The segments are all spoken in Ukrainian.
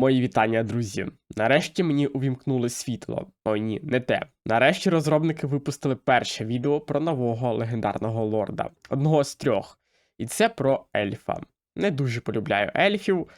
Мої вітання, друзі. Нарешті мені увімкнули світло. О, ні, не те. Нарешті розробники випустили перше відео про нового легендарного лорда, одного з трьох. І це про ельфа. Не дуже полюбляю ельфів,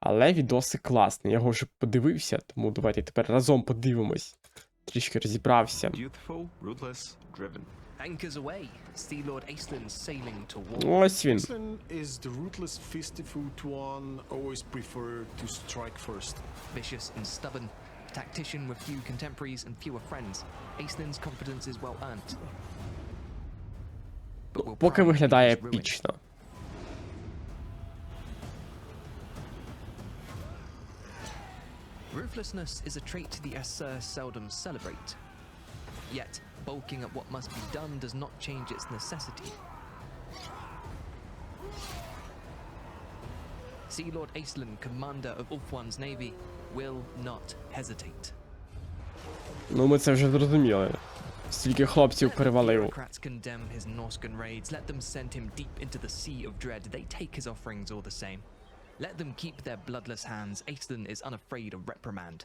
але відоси класні. Я його вже подивився, тому давайте тепер разом подивимось. Трішки розібрався. Youthful, ruthless, driven. Anchors away. Sea Lord Aisling sailing to war. Ось він. Iceland is the ruthless fistifoot one, always prefer to strike first. Vicious and stubborn. A tactician with few contemporaries and fewer friends. Aisling's confidence is well earned. But will Поки pride виглядає be his ruin? епічно. Ruthlessness is a trait the Assur seldom celebrate. Yet, bulking at what must be done does not change its necessity. Sea Lord Aisling, commander of Ulfwan's navy, will not hesitate. Ну, ми це вже зрозуміли. Стільки хлопців Let the перевалив. bureaucrats condemn his Norscan raids. Let them send him deep into the sea of dread. They take his offerings all the same. Let them keep their bloodless hands. Aislan is unafraid of reprimand.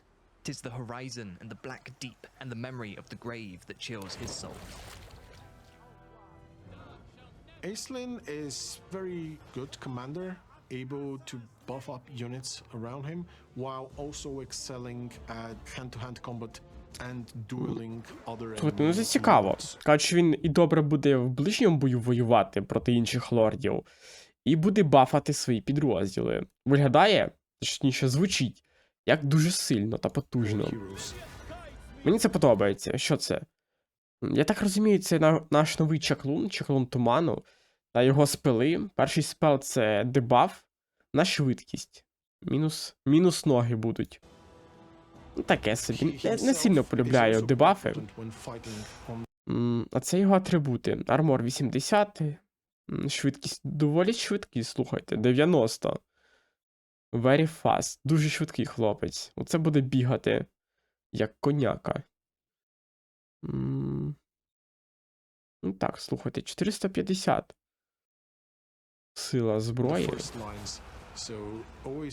Tis the horizon and the black deep and the memory of the grave that chills his soul. Aislinn is very good commander, able to buff up units around him, while also excelling at hand-to-hand combat and dueling other Слухайте, ну це цікаво. Кажуть, що він і добре буде в ближньому бою воювати проти інших лордів, і буде бафати свої підрозділи. Виглядає, точніше, звучить, як дуже сильно та потужно. Мені це подобається. Що це? Я так розумію, це наш новий чаклун, чаклун туману, та його спели. Перший спел це дебаф на швидкість. Мінус, мінус ноги будуть. Ну, таке собі. He Не, не сильно полюбляю дебафи. А це його атрибути. Армор 80, швидкість доволі швидкий, слухайте, 90. Very fast. Дуже швидкий хлопець. Оце буде бігати як коняка. Ну так, слухайте, 450. Сила зброї.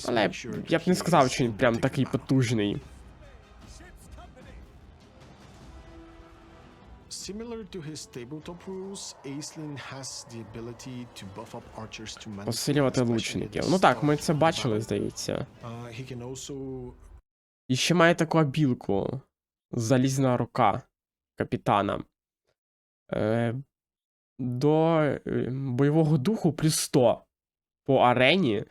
Але я б не сказав, що він прям такий потужний. Similar to his tabletop rules, Aislinn has the ability to buff up archers to mana Посилювати лучників. Ну так, ми це бачили, здається. Uh, he can also І ще має таку абілку. Залізна рука капітана. Е, до е, бойового духу плюс 100 по арені.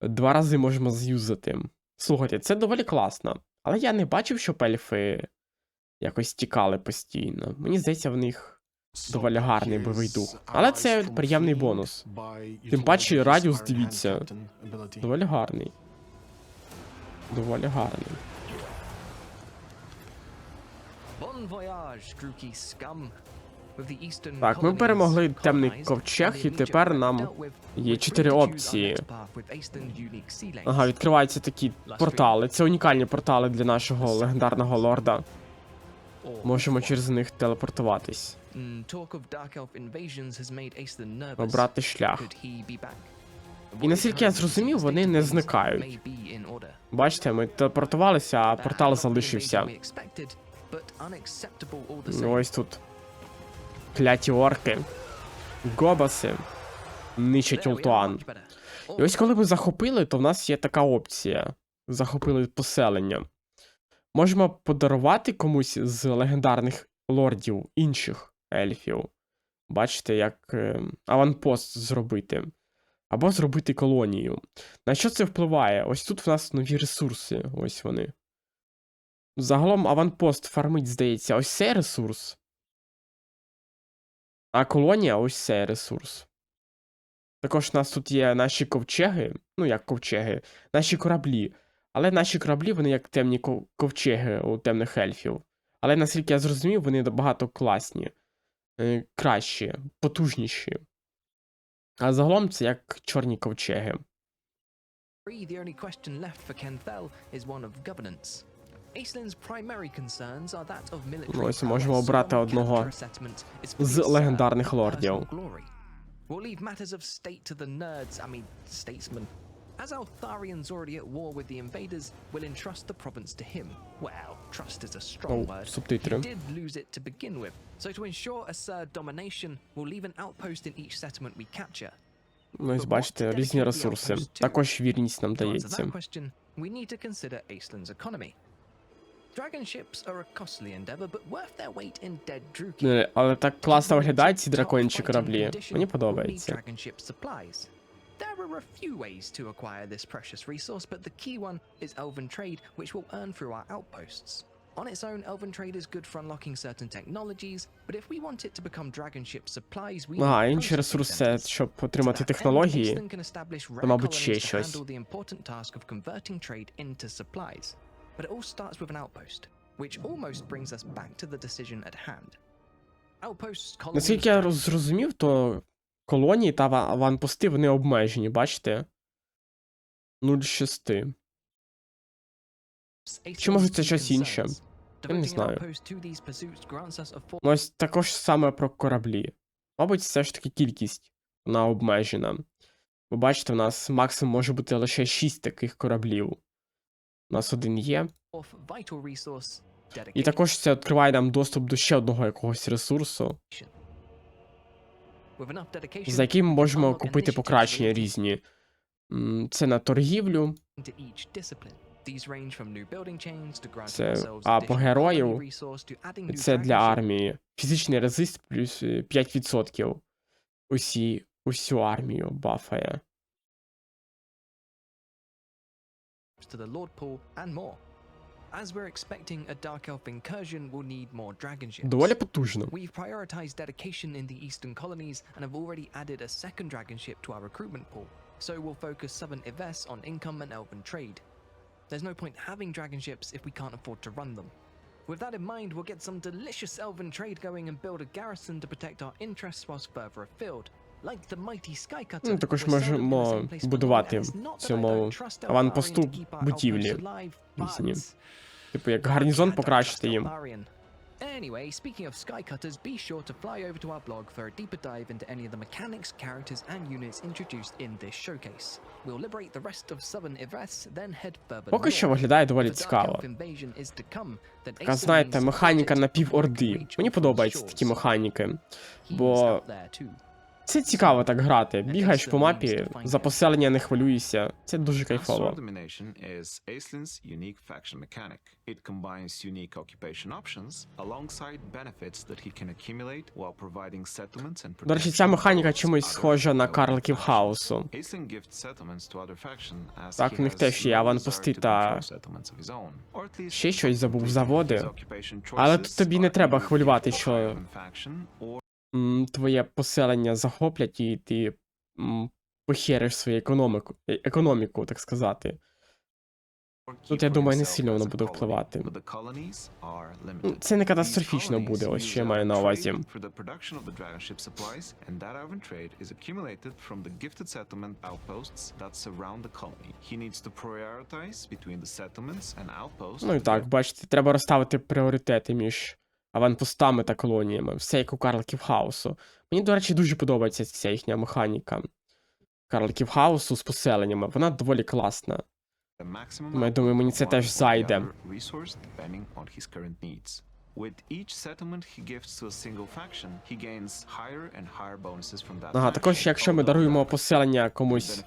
Два рази можемо з'юзати. Слухайте, це доволі класно. Але я не бачив, щоб ельфи якось тікали постійно. Мені здається, в них доволі гарний бойовий дух. Але це приємний бонус. Тим паче радіус, дивіться. Доволі гарний. Доволі гарний. Bon voyage, scum. With the eastern Так, ми перемогли темний ковчег, і тепер нам є чотири опції. Ага, відкриваються такі портали. Це унікальні портали для нашого легендарного лорда. Можемо через них телепортуватись. Mm. Обрати шлях. І наскільки я зрозумів, вони не зникають. Бачите, ми телепортувалися, а портал залишився. Ось тут. Кляті орки. Гобаси. Нищать Ултуан. І ось коли ми захопили, то в нас є така опція. Захопили поселення. Можемо подарувати комусь з легендарних лордів інших ельфів. Бачите, як е, аванпост зробити. Або зробити колонію. На що це впливає? Ось тут в нас нові ресурси. Ось вони. Загалом аванпост фармить, здається, ось цей ресурс. А колонія ось цей ресурс. Також у нас тут є наші ковчеги, ну як ковчеги, наші кораблі. Але наші кораблі, вони як темні ков- ковчеги у темних ельфів. Але наскільки я зрозумів, вони набагато класні, е, кращі, потужніші. А загалом це як чорні ковчеги. The only question left for Kenthel is one of governance. Ну, ось можемо обрати одного з легендарних лордів. We'll leave matters of state to the nerds, I mean, statesmen. As Altharian's already at war with the invaders, we'll entrust the province to him. Well, trust is a strong Oh, word. субтитри. He did lose it to begin with, so to ensure assert domination, we'll leave an outpost in each settlement we capture. Ну, ось бачите, різні ресурси. Також вірність нам To answer дається. that question, we need to consider Aislin's economy. Dragon ships are a costly endeavor, but worth their weight in dead Druki. Е, Але так класно виглядають ці Top драконячі fighting кораблі. condition, Мені we'll need подобається. dragon ship supplies. There are a few ways to acquire this precious resource, but the key one is elven trade, which we'll earn through our outposts. On its own, elven trade is good for unlocking certain technologies, but if we want it to become dragon ship supplies, we Ага, need інші processing ресурси, centers. щоб To отримати that end, технології. Aisling can establish rare то, мабуть, ще colonies to щось. handle the important task of converting trade into supplies. But it all starts with an outpost, which almost brings us back to the decision at hand. Outposts, colonies, Наскільки я роз- зрозумів, то колонії та аванпости вони обмежені, бачите? 0,6. Чи може це щось інше? Я не знаю. Ну, ось також саме про кораблі. Мабуть, все ж таки кількість вона обмежена. Ви бачите, у нас максимум може бути лише 6 таких кораблів. У нас один є. І також це відкриває нам доступ до ще одного якогось ресурсу, за яким ми можемо купити покращення різні. Це на торгівлю, Це а по героїв це для армії. Фізичний резист плюс е, 5%. Усі, усю армію бафає. to the Lord Pool and more. As we're expecting a Dark Elf incursion, we'll need more dragon ships. Доволі потужно. We've prioritized dedication in the eastern colonies and have already added a second dragon ship to our recruitment pool, so we'll focus southern Ives on income and elven trade. There's no point having dragon ships if we can't afford to run them. With that in mind, we'll get some delicious elven trade going and build a garrison to protect our interests whilst further afield. Ну, також можемо будувати I цьому аванпосту будівлі різні. Типу, як гарнізон покращити їм. Anyway, speaking of Skycutters, be sure to fly over to our blog for a deeper dive into any of the mechanics, characters, and units introduced in this showcase. We'll liberate the rest of southern Ivres, then head further Поки що виглядає доволі цікаво. Така, знаєте, механіка напіворди. Мені подобаються такі механіки. Бо. Це цікаво так грати. Бігаєш по мапі, за поселення не хвилюєшся. Це дуже кайфово. До речі, ця механіка чимось схожа на карликів хаосу. Так, у них теж є аванпости та ще щось забув, заводи. Але тут тобі не треба хвилювати, що твоє поселення захоплять і ти похериш свою економіку, е- економіку, так сказати. Тут, я думаю, не сильно воно буде впливати. Ну, Це не катастрофічно буде, ось що я маю на увазі. Ну і так, бачите, треба розставити пріоритети між аванпостами та колоніями. Все як у карликів хаосу. Мені, до речі, дуже подобається ця їхня механіка. Карликів хаосу з поселеннями. Вона доволі класна. Ну, я думаю, мені це теж зайде. Ага, також, якщо ми даруємо поселення комусь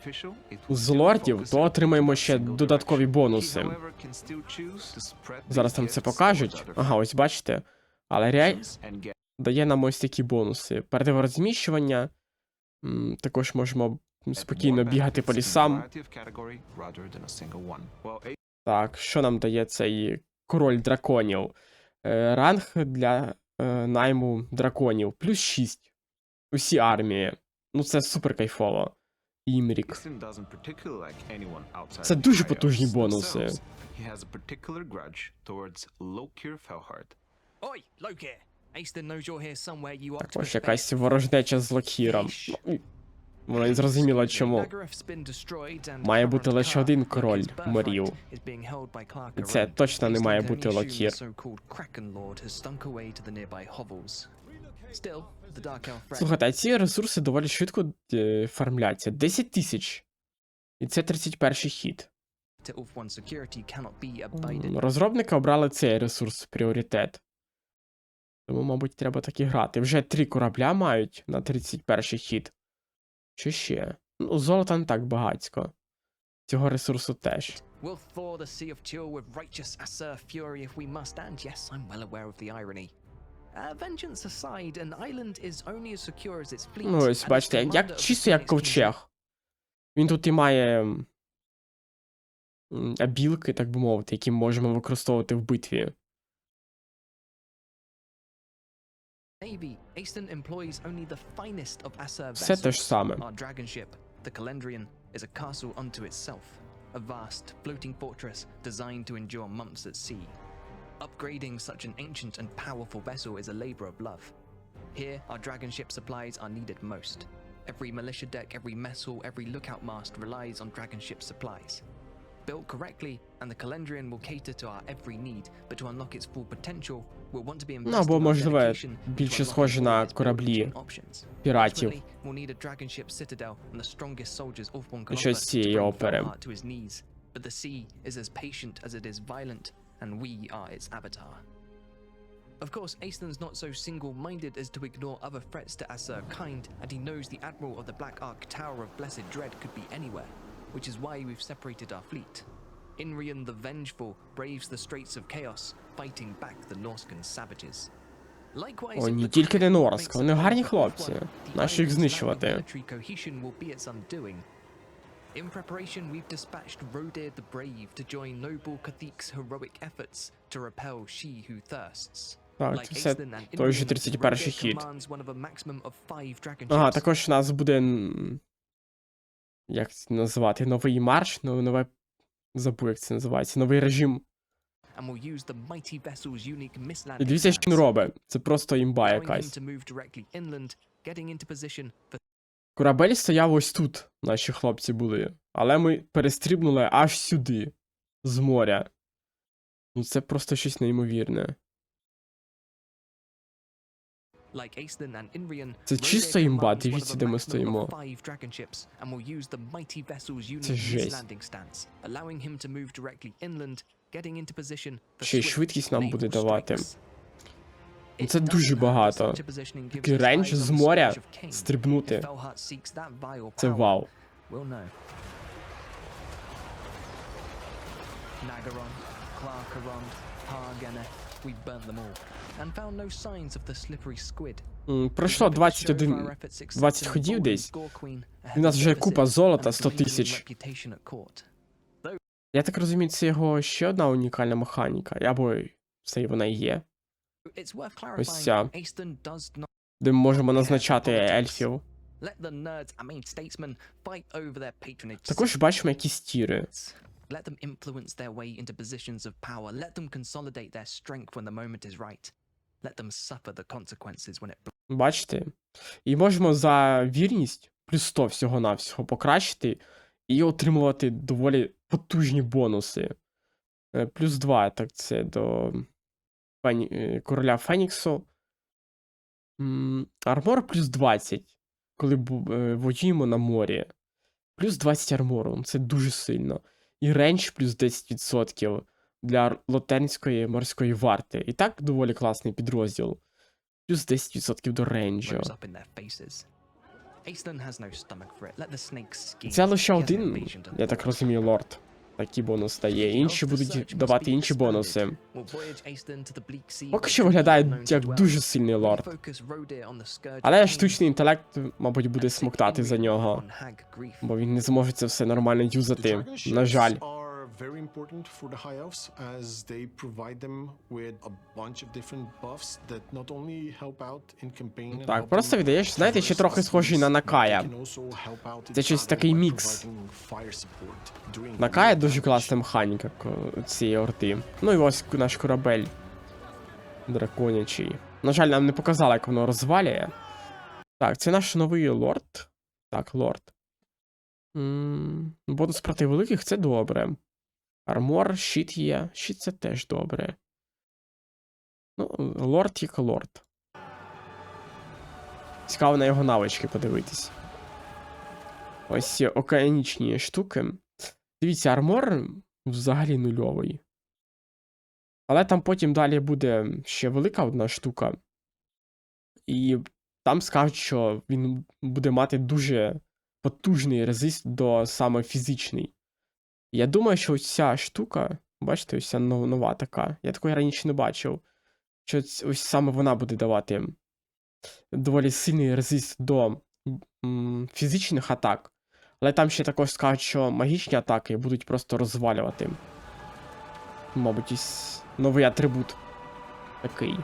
з лордів, то отримаємо ще додаткові бонуси. Зараз там це покажуть. Ага, ось бачите. Але get дає нам ось такі бонуси. Передове розміщування. Також можемо спокійно бігати по лісам. Так, що нам дає цей король драконів? Е, Ранг для е, найму драконів. Плюс 6. Усі армії. Ну це супер кайфово. Імрік. Це дуже потужні бонуси. Oi, Lokir! Aeston knows you're here somewhere you to Також якась ворожнеча з Локхіром. Ну, Воно і зрозуміло чому. Має бути лише один король морів. І це точно не має бути threat Слухайте, а ці ресурси доволі швидко е, фармляться. 10 тисяч. І це 31 хід. Розробники обрали цей ресурс в пріоритет. Тому, мабуть, треба так і грати. Вже три корабля мають на 31 хід. Що ще? Ну, золота не так багатько. Цього ресурсу теж. Ну, ось, бачите, як чисто як ковчег. Він тут і має абілки, так би мовити, які можемо використовувати в битві. Navy, Aston employs only the finest of Acer Все те ж vessels. саме. Our dragon ship, the Calendrian, is a castle unto itself, a vast, floating fortress designed to endure months at sea. Upgrading such an ancient and powerful vessel is a labor of love. Here, our dragon ship supplies are needed most. Every militia deck, every messel, every lookout mast relies on dragon ship supplies. Built correctly, and the Calendrian will cater to our every need, but to unlock its full potential, we'll want to be Ну, або, investing our можливо, dedication to більше unlocking схоже all на its building кораблі chain options. піратів. Ultimately, we'll need a dragon ship citadel and the strongest soldiers Ulfborn can І offer щось з to цієї bring опери. Valhalla to his knees. But the sea is as patient as it is violent, and we are its avatar. Of course, Aeslin's not so single-minded as to ignore other threats to Acer kind, and he knows the Admiral of the Black Ark Tower of Blessed Dread could be anywhere, which is why we've separated our fleet. Inrian the Vengeful braves the Straits of Chaos, fighting back the Norscan savages. Likewise, О, ні тільки не Норск, вони гарні хлопці. Нащо їх знищувати? In preparation, we've dispatched Rodir the Brave to join noble Kathik's heroic efforts to repel she who thirsts. Так, це все той же 31 Rodir хід. Ага, також у нас буде. Як це назвати? Новий марш? Ну, нове. Забув, як це називається. Новий режим. І дивіться, що він робить. Це просто імба якась. Корабель стояв ось тут, наші хлопці були. Але ми перестрибнули аж сюди, з моря. Ну це просто щось неймовірне. Це чисто імба, дивіться, де ми стоїмо. Це жесть. Ще й швидкість нам буде давати. Ну, Це дуже багато. Такий рейндж з моря стрибнути. Це вау. Nagaron, Clarkarond, Hargeneth, we burnt them all, and found no signs of the slippery squid. М, Пройшло 21 20 ходів десь. В нас вже купа золота, 100 тисяч. Я так розумію, це його ще одна унікальна механіка, або це вона і є, Ось ця. де ми можемо назначати ельфів. Також бачимо якісь тіри. Let them influence their way into positions of power. Let them consolidate their strength when the moment is right. Let them suffer the consequences when it Бачите? І можемо за вірність плюс 100 всього-навсього покращити і отримувати доволі потужні бонуси. Е, Плюс 2, так це до Фені... е, короля Феніксу. Армор плюс 20, коли е, воюємо на морі. Плюс 20 армору, це дуже сильно. І рейндж плюс 10% для лотернської морської варти. І так доволі класний підрозділ. Плюс 10% до рейнджу. Це лише один, я так розумію, лорд. Такий бонус дає. Інші будуть давати інші бонуси. Поки що виглядає як дуже сильний лорд. Але штучний інтелект, мабуть, буде смоктати за нього, бо він не зможе це все нормально юзати. На жаль. Very important for the high elves as they provide them with a bunch of different buffs that not only help out in campaign Так, просто віддаєш, знаєте, ще трохи схожий на Накая. Це щось такий мікс. Накая дуже класна механіка цієї орти. Ну і ось наш корабель. Драконячий. На жаль, нам не показали, як воно розвалює. Так, це наш новий лорд. Так, лорд. Бонус проти великих це добре. Армор, щит є. Щит це теж добре. Ну, лорд як лорд. Цікаво на його навички подивитись. Ось є океанічні штуки. Дивіться, армор взагалі нульовий. Але там потім далі буде ще велика одна штука. І там скажуть, що він буде мати дуже потужний резист до саме фізичний. Я думаю, що ось ця штука, бачите, ось ця нова така. Я такої раніше не бачив. Що ось саме вона буде давати доволі сильний резист до фізичних атак. Але там ще також скажуть, що магічні атаки будуть просто розвалювати. Мабуть, ось новий атрибут такий.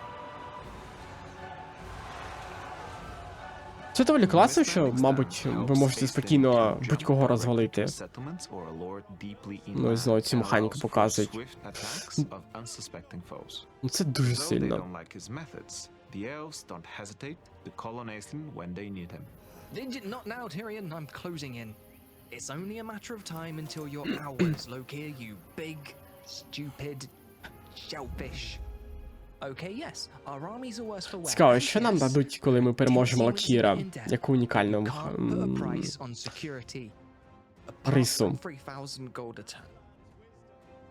Це доволі класно, що, мабуть, ви можете спокійно будь-кого розвалити. Ну, і знову цю механіку показують. Ну це дуже сильно. The elves don't hesitate to on Aisling when they need him. You not now, Tyrion? I'm closing in. It's only a matter of time until your hours, Loki, you big, stupid shellfish. Цікаво, що нам дадуть, коли ми переможемо Лакіра, яку унікальну You can't put a м, price on security. Apart рису. from 3,000 gold a turn.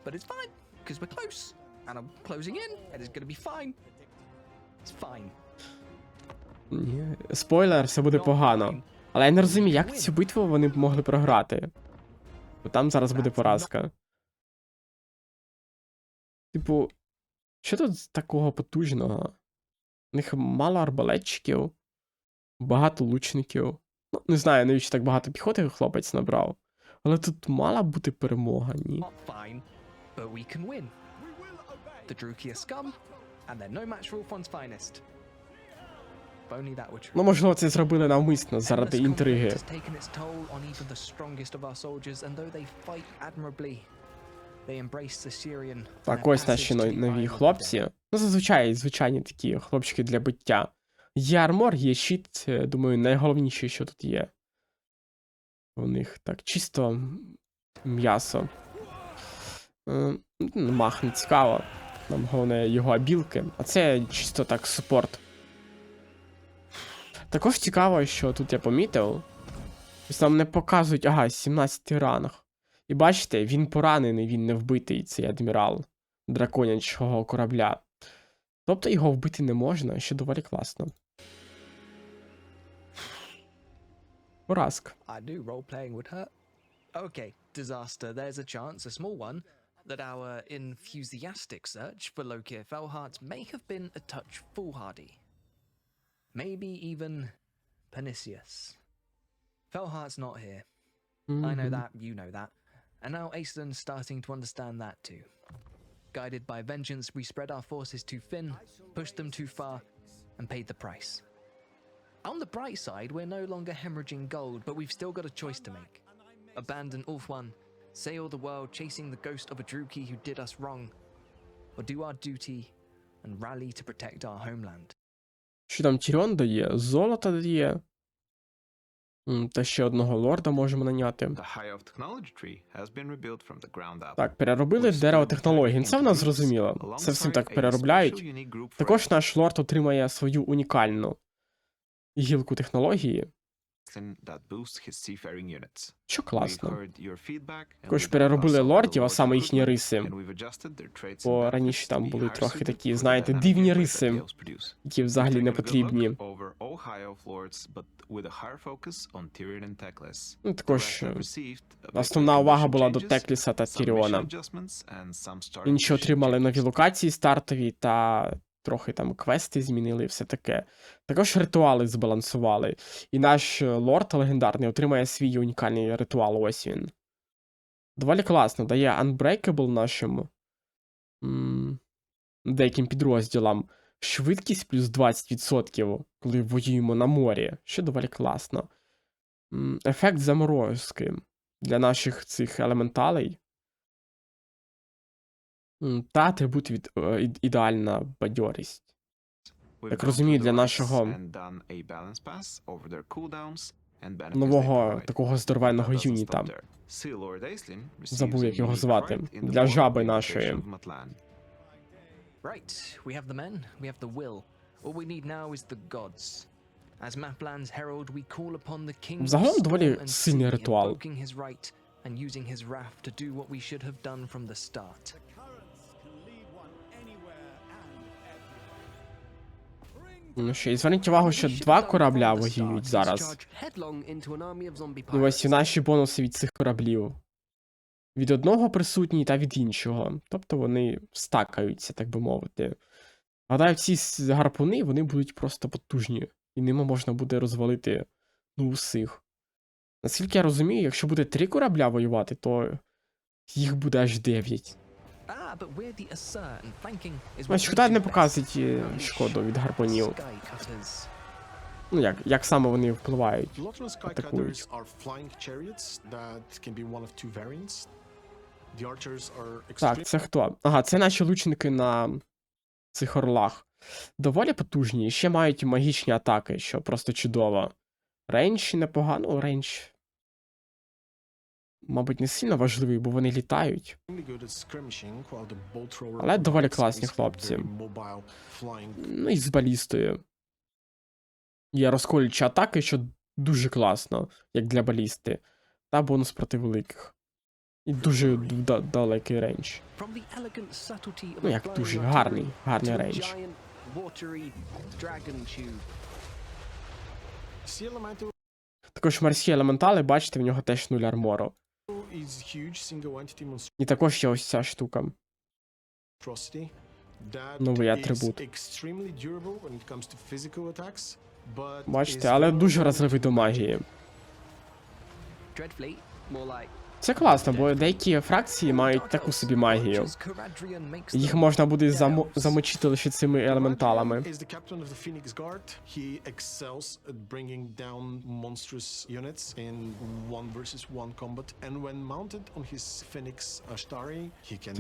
But it's fine, because we're close. And I'm closing in, and it's gonna be fine. It's fine. Спойлер, все буде погано. Але я не розумію, як цю битву вони б могли програти. Бо там зараз буде поразка. Типу, що тут такого потужного? У них мало арбалетчиків, багато лучників. Ну, не знаю, навіщо так багато піхоти хлопець набрав. Але тут мала бути перемога, ні. Ну, можливо, це зробили навмисно заради інтриги. Так, their ось наші нові хлопці. Ну, зазвичай звичайні такі хлопчики для биття. Є армор, є щит, думаю, найголовніше, що тут є. У них так, чисто м'ясо. Е, ну, Мах не цікаво. Нам головне його абілки. А це чисто так супорт. Також цікаво, що тут я помітив. Ось нам не показують, ага, 17 ранг. І бачите, він поранений, він не вбитий, цей адмірал драконячого корабля. Тобто його вбити не можна, що доволі класно. Поразка. I knew role playing would hurt. Okay, disaster. There's a chance, a small one, that our enthusiastic search for Lokir Felhart may have been a touch foolhardy. Maybe even pernicious. Felhart's not here. I know that, you know that. And now Aeslin's starting to understand that too. Guided by vengeance, we spread our forces too thin, pushed them too far, and paid the price. On the bright side, we're no longer hemorrhaging gold, but we've still got a choice to make. Abandon Ulf-1, sail the world chasing the ghost of a Druki who did us wrong, or do our duty and rally to protect our homeland. Що там Тіріон дає? Золото дає. Та ще одного лорда можемо наняти. Так, переробили дерево технологій. Це в нас зрозуміло. Це всім так переробляють. Також наш лорд отримає свою унікальну гілку технології, that boosts his seafaring units. що класно. Також переробили лордів, а саме їхні риси. Бо раніше там були трохи такі, знаєте, дивні риси, які взагалі не потрібні. Ну, також е, основна увага була до Текліса та Тіріона. Інші отримали нові локації стартові та трохи там квести змінили і все таке. Також ритуали збалансували. І наш е, лорд легендарний отримає свій унікальний ритуал. Ось він. Доволі класно. Дає Unbreakable нашим м, деяким підрозділам. Швидкість плюс 20%, коли воюємо на морі, що доволі класно. Ефект заморозки для наших цих елементалей. Та атрибут від е, ідеальна бадьорість. Так розумію, для нашого Нового такого здоровенного юніта. Забув, як його звати. Для жаби нашої. Right, we have the men, we have the will. All we need now is the gods. As Mapland's herald, we call upon the king Загалом доволі сильний ритуал. right and using his wrath to do what we should have done from the start. Ну що, і зверніть увагу, що два корабля воюють зараз. І ось і наші бонуси від цих кораблів. Від одного присутній та від іншого. Тобто вони стакаються, так би мовити. Гадаю, ці гарпуни вони будуть просто потужні, і ними можна буде розвалити ну, усіх. Наскільки я розумію, якщо буде три корабля воювати, то їх буде аж дев'ять. Ah, what шкода не показують шкоду від гарпунів. Ну як, як саме вони впливають. Атакують. Так, це хто? Ага, це наші лучники на цих орлах. Доволі потужні, і ще мають магічні атаки, що просто чудово. Рейндж непогано, ну, рейндж. Мабуть, не сильно важливий, бо вони літають. Але доволі класні хлопці. Ну і з балістою. Є розколючі атаки, що дуже класно, як для балісти. Та бонус проти великих. І дуже да- далекий рейндж. Ну як дуже гарний, гарний рейндж. Також морські елементали, бачите, в нього теж нуль армору. Is huge single entity І також є ось ця штука. Новий атрибут. extremely durable when it comes to physical attacks, but Бачите, але дуже to до магії. Це класно, бо деякі фракції мають таку собі магію. Їх можна буде замо- замочити лише цими елементалами.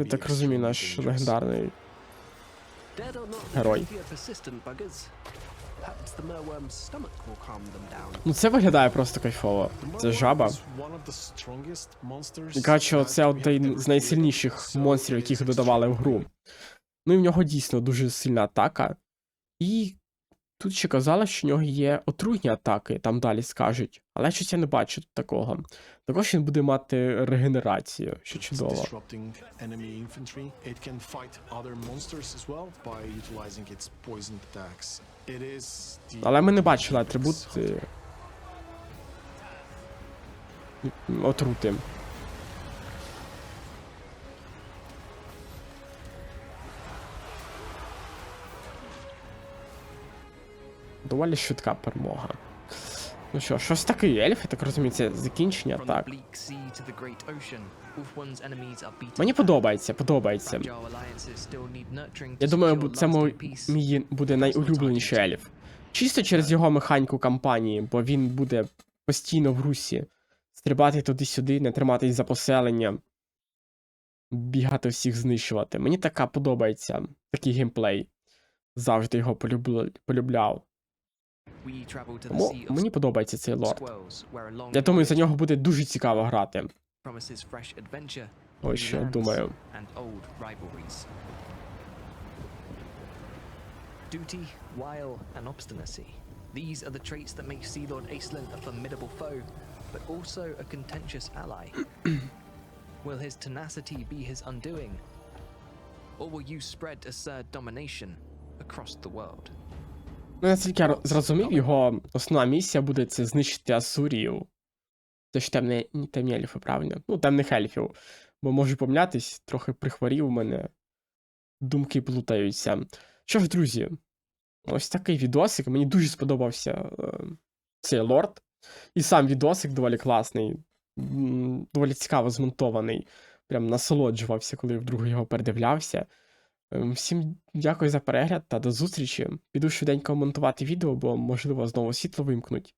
Be так розумію, extremely наш легендарний. Герой. Ну це виглядає просто кайфово. Це жаба. that це один з найсильніших монстрів, яких додавали в гру. Ну і в нього дійсно дуже сильна атака. І тут ще казали, що в нього є отруйні атаки, там далі скажуть. Але щось я не бачу тут такого. Також він буде мати регенерацію, що чудово. Але ми не бачили атрибут е, отрути. Доволі швидка перемога. Ну що, щось такий ельф, я так розумію, це закінчення, так. Мені подобається, подобається. Я думаю, це мій буде найулюбленіший ельф. Чисто через його механіку кампанії, бо він буде постійно в русі. Стрибати туди-сюди, не триматись за поселення, бігати всіх знищувати. Мені така подобається, такий геймплей. Завжди його полюбляв. Тому sea of мені подобається цей лорд. squirrels, where a long Я думаю, за voyage нього буде дуже цікаво грати. promises fresh adventure, Ось new що я lands, думаю. and old rivalries. Duty, wile, and obstinacy. These are the traits that make Sea Lord Acelin a formidable foe, but also a contentious ally. will his tenacity be his undoing? Or will you spread Assur domination across the world? Ну, наскільки я зрозумів, його основна місія буде це знищити Асурію. Це ж темні, ні, темні ельфи, правильно? Ну, темних ельфів. Бо можу помнятись, трохи прихворів у мене. Думки плутаються. Що ж, друзі, ось такий відосик. Мені дуже сподобався е, цей лорд. І сам відосик доволі класний, доволі цікаво змонтований. Прям насолоджувався, коли вдруге його передивлявся. Ем, Всім дякую за перегляд та до зустрічі. Піду швиденько монтувати відео, бо можливо знову світло вимкнуть.